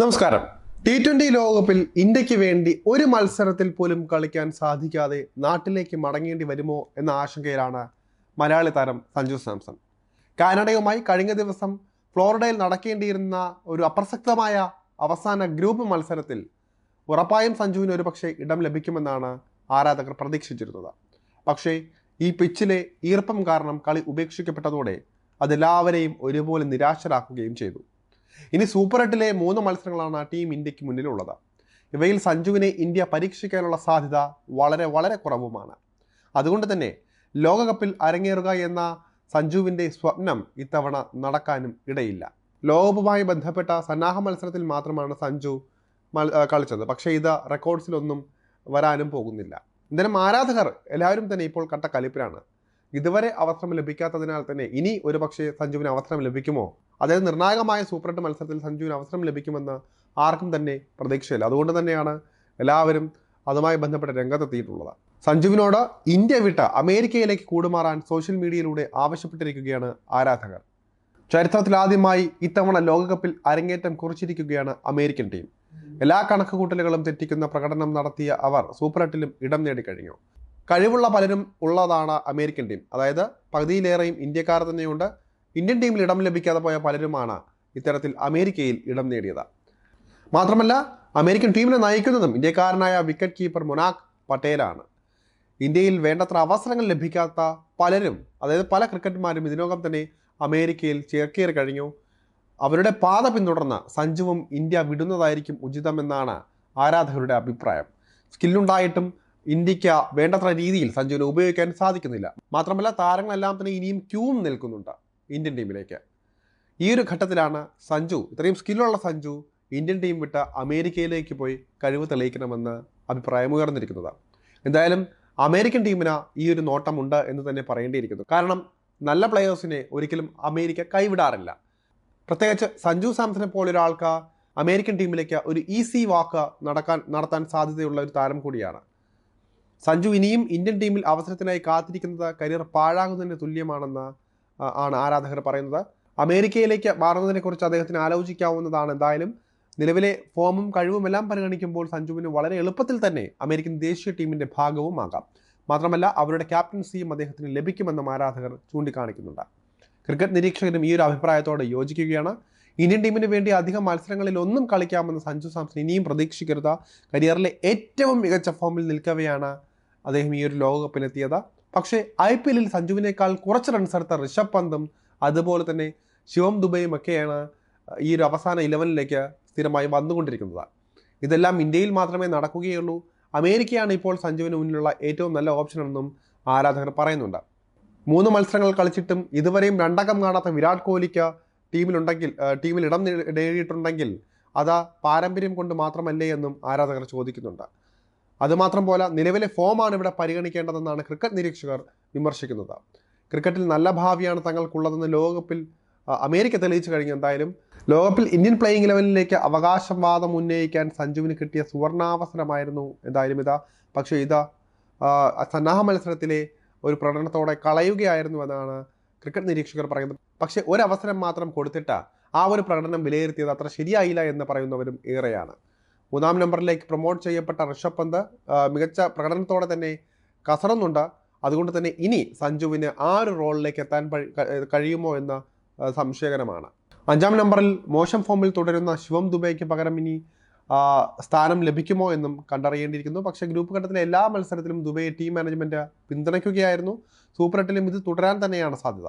നമസ്കാരം. T twenty ലോകകപ്പിൽ ഇന്ത്യയ്ക്ക് വേണ്ടി ഒരു മത്സരത്തിൽ പോലും കളിക്കാൻ സാധിക്കാതെ നാട്ടിലേക്ക് മടങ്ങേണ്ടി വരുമോ എന്ന ആശങ്കയിലാണ് മലയാളി താരം സഞ്ജു സാംസൺ. കാനഡയുമായി കഴിഞ്ഞ ദിവസം ഫ്ലോറിഡയിൽ നടക്കേണ്ടിയിരുന്ന ഒരു അപ്രസക്തമായ അവസാന ഗ്രൂപ്പ് മത്സരത്തിൽ ഉറപ്പായും സഞ്ജുവിന് ഒരുപക്ഷെ ഇടം ലഭിക്കുമെന്നാണ് ആരാധകർ പ്രതീക്ഷിച്ചിരുന്നത്. പക്ഷേ ഈ പിച്ചിലെ ഈർപ്പം കാരണം കളി ഉപേക്ഷിക്കപ്പെട്ടതോടെ അതെല്ലാവരെയും ഒരുപോലെ നിരാശരാക്കുകയും ചെയ്തു. ഇനി സൂപ്പർ എട്ടിലെ മൂന്ന് മത്സരങ്ങളാണ് ടീം ഇന്ത്യയ്ക്ക് മുന്നിലുള്ളത്. ഇവയിൽ സഞ്ജുവിനെ ഇന്ത്യ പരീക്ഷിക്കാനുള്ള സാധ്യത വളരെ വളരെ കുറവുമാണ്. അതുകൊണ്ട് തന്നെ ലോകകപ്പിൽ അരങ്ങേറുക എന്ന സഞ്ജുവിന്റെ സ്വപ്നം ഇത്തവണ നടക്കാനും ഇടയില്ല. ലോകകപ്പുമായി ബന്ധപ്പെട്ട സന്നാഹ മത്സരത്തിൽ മാത്രമാണ് സഞ്ജു കളിച്ചത്. പക്ഷേ ഇത് റെക്കോർഡ്സിലൊന്നും വരാനും പോകുന്നില്ല. എന്തായാലും ആരാധകർ എല്ലാവരും തന്നെ ഇപ്പോൾ കട്ട കലിപ്പിലാണ്. ഇതുവരെ അവസരം ലഭിക്കാത്തതിനാൽ തന്നെ ഇനി ഒരുപക്ഷെ സഞ്ജുവിന് അവസരം ലഭിക്കുമോ? അതായത് നിർണായകമായ സൂപ്പർ എട്ട് മത്സരത്തിൽ സഞ്ജുവിന് അവസരം ലഭിക്കുമെന്ന് ആർക്കും തന്നെ പ്രതീക്ഷയില്ല. അതുകൊണ്ട് തന്നെയാണ് എല്ലാവരും അതുമായി ബന്ധപ്പെട്ട് രംഗത്തെത്തിയിട്ടുള്ളത്. സഞ്ജുവിനോട് ഇന്ത്യ വിട്ട് അമേരിക്കയിലേക്ക് കൂടുമാറാൻ സോഷ്യൽ മീഡിയയിലൂടെ ആവശ്യപ്പെട്ടിരിക്കുകയാണ് ആരാധകർ. ചരിത്രത്തിലാദ്യമായി ഇത്തവണ ലോകകപ്പിൽ അരങ്ങേറ്റം കുറിച്ചിരിക്കുകയാണ് അമേരിക്കൻ ടീം. എല്ലാ കണക്കുകൂട്ടലുകളും തെറ്റിക്കുന്ന പ്രകടനം നടത്തിയ അവർ സൂപ്പർ എട്ടിലും ഇടം നേടിക്കഴിഞ്ഞു കഴിവുള്ള പലരും ഉള്ളതാണ് അമേരിക്കൻ ടീം. അതായത് പകുതിയിലേറെയും ഇന്ത്യക്കാർ തന്നെയുണ്ട്. ഇന്ത്യൻ ടീമിൽ ഇടം ലഭിക്കാതെ പോയ പലരുമാണ് ഇത്തരത്തിൽ അമേരിക്കയിൽ ഇടം നേടിയത്. മാത്രമല്ല അമേരിക്കൻ ടീമിനെ നയിക്കുന്നതും ഇന്ത്യക്കാരനായ വിക്കറ്റ് കീപ്പർ മൊനാക് പട്ടേലാണ്. ഇന്ത്യയിൽ വേണ്ടത്ര അവസരങ്ങൾ ലഭിക്കാത്ത പലരും അതായത് പല ക്രിക്കറ്റർമാരും ഇതിനോകം തന്നെ അമേരിക്കയിൽ ചേർക്കേറി കഴിഞ്ഞു. അവരുടെ പാത പിന്തുടർന്ന് സഞ്ജുവും ഇന്ത്യ വിടുന്നതായിരിക്കും ഉചിതമെന്നാണ് ആരാധകരുടെ അഭിപ്രായം. സ്കില്ലുണ്ടായിട്ടും ഇന്ത്യയ്ക്ക് വേണ്ടത്ര രീതിയിൽ സഞ്ജുവിനെ ഉപയോഗിക്കാൻ സാധിക്കുന്നില്ല. മാത്രമല്ല താരങ്ങളെല്ലാം തന്നെ ഇനിയും ക്യൂവും നിൽക്കുന്നുണ്ട്. ഇന്ത്യൻ ടീമിലേക്ക്. ഈ ഒരു ഘട്ടത്തിലാണ് സഞ്ജു ഇത്രയും സ്കില്ലുള്ള സഞ്ജു ഇന്ത്യൻ ടീം വിട്ട് അമേരിക്കയിലേക്ക് പോയി കഴിവ് തെളിയിക്കണമെന്ന് അഭിപ്രായമുയർന്നിരിക്കുന്നത് എന്തായാലും അമേരിക്കൻ ടീമിന് ഈ ഒരു നോട്ടമുണ്ട് എന്ന് തന്നെ പറയേണ്ടിയിരിക്കുന്നു. കാരണം നല്ല പ്ലെയേഴ്സിനെ ഒരിക്കലും അമേരിക്ക കൈവിടാറില്ല. പ്രത്യേകിച്ച് സഞ്ജു സാംസനെ പോലൊരാൾക്ക് അമേരിക്കൻ ടീമിലേക്ക് ഒരു ഈസി വാക്ക് നടക്കാൻ നടത്താൻ സാധ്യതയുള്ള ഒരു താരം കൂടിയാണ്. സഞ്ജു ഇനിയും ഇന്ത്യൻ ടീമിൽ അവസരത്തിനായി കാത്തിരിക്കുന്നത് കരിയർ പാഴാകുന്നതിന് തുല്യമാണെന്ന് ആണ് ആരാധകർ പറയുന്നത്. അമേരിക്കയിലേക്ക് മാറുന്നതിനെക്കുറിച്ച് അദ്ദേഹത്തിന് ആലോചിക്കാവുന്നതാണ് എന്തായാലും. നിലവിലെ ഫോമും കഴിവുമെല്ലാം പരിഗണിക്കുമ്പോൾ സഞ്ജുവിന് വളരെ എളുപ്പത്തിൽ തന്നെ അമേരിക്കൻ ദേശീയ ടീമിന്റെ ഭാഗവുമാകാം മാത്രമല്ല അവരുടെ ക്യാപ്റ്റൻസിയും അദ്ദേഹത്തിന് ലഭിക്കുമെന്നും ആരാധകർ ചൂണ്ടിക്കാണിക്കുന്നുണ്ട്. ക്രിക്കറ്റ് നിരീക്ഷകരും ഈ ഒരു അഭിപ്രായത്തോട് യോജിക്കുകയാണ്. ഇന്ത്യൻ ടീമിന് വേണ്ടി അധികം മത്സരങ്ങളിൽ ഒന്നും കളിക്കാമെന്ന് സഞ്ജു സാംസൺ ഇനിയും പ്രതീക്ഷിക്കരുത്. കരിയറിലെ ഏറ്റവും മികച്ച ഫോമിൽ നിൽക്കവെയാണ് അദ്ദേഹം ഈ ഒരു ലോകകപ്പിലെത്തിയത്. പക്ഷേ ഐ പി എല്ലിൽ സഞ്ജുവിനേക്കാൾ കുറച്ച് റൺസ് എടുത്ത ഋഷഭ് പന്തും അതുപോലെ തന്നെ ശിവം ദുബൈയും ഒക്കെയാണ് ഈ ഒരു അവസാന ഇലവനിലേക്ക് സ്ഥിരമായി വന്നുകൊണ്ടിരിക്കുന്നത്. ഇതെല്ലാം ഇന്ത്യയിൽ മാത്രമേ നടക്കുകയുള്ളൂ. അമേരിക്കയാണ് ഇപ്പോൾ സഞ്ജുവിന് മുന്നിലുള്ള ഏറ്റവും നല്ല ഓപ്ഷൻ എന്നും ആരാധകർ പറയുന്നുണ്ട്. മൂന്ന് മത്സരങ്ങൾ കളിച്ചിട്ടും ഇതുവരെയും രണ്ടക്കം കാണാത്ത വിരാട് കോഹ്ലിക്ക് ടീമിലുണ്ടെങ്കിൽ ടീമിൽ ഇടം നേടിയിട്ടുണ്ടെങ്കിൽ അത് പാരമ്പര്യം കൊണ്ട് മാത്രമല്ലേ എന്നും ആരാധകർ ചോദിക്കുന്നുണ്ട്. അതുമാത്രം പോലെ നിലവിലെ ഫോമാണ് ഇവിടെ പരിഗണിക്കേണ്ടതെന്നാണ് ക്രിക്കറ്റ് നിരീക്ഷകർ വിമർശിക്കുന്നത്. ക്രിക്കറ്റിൽ നല്ല ഭാവിയാണ് തങ്ങൾക്കുള്ളതെന്ന് ലോകകപ്പിൽ അമേരിക്ക തെളിയിച്ചു കഴിഞ്ഞു എന്തായാലും. ലോകകപ്പിൽ ഇന്ത്യൻ പ്ലേയിങ് ലെവലിലേക്ക് അവകാശവാദം ഉന്നയിക്കാൻ സഞ്ജുവിന് കിട്ടിയ സുവർണാവസരമായിരുന്നു എന്തായാലും ഇതാ. പക്ഷേ ഇതാ സന്നാഹ മത്സരത്തിലെ ഒരു പ്രകടനത്തോടെ കളയുകയായിരുന്നു എന്നാണ് ക്രിക്കറ്റ് നിരീക്ഷകർ പറയുന്നത്. പക്ഷേ ഒരവസരം മാത്രം കൊടുത്തിട്ട് ആ ഒരു പ്രകടനം വിലയിരുത്തിയത്. അത്ര ശരിയായില്ല എന്ന് പറയുന്നവരും ഏറെയാണ്. മൂന്നാം നമ്പറിലേക്ക് പ്രൊമോട്ട് ചെയ്യപ്പെട്ട ഋഷഭ് പന്ത് മികച്ച പ്രകടനത്തോടെ തന്നെ കസറുന്നുണ്ട് അതുകൊണ്ട് തന്നെ ഇനി സഞ്ജുവിന് ആ ഒരു റോളിലേക്ക് എത്താൻ കഴിയുമോ എന്ന സംശയകരമാണ്. അഞ്ചാം നമ്പറിൽ മോശം ഫോമിൽ തുടരുന്ന ശിവം ദുബൈക്ക് പകരം ഇനി സ്ഥാനം ലഭിക്കുമോ എന്നും കണ്ടറിയേണ്ടിയിരിക്കുന്നു. പക്ഷേ ഗ്രൂപ്പ് ഘട്ടത്തിലെ എല്ലാ മത്സരത്തിലും ദുബൈ ടീം മാനേജ്മെന്റ് പിന്തുണയ്ക്കുകയായിരുന്നു. സൂപ്പർ എട്ടിലും ഇത് തുടരാൻ തന്നെയാണ് സാധ്യത.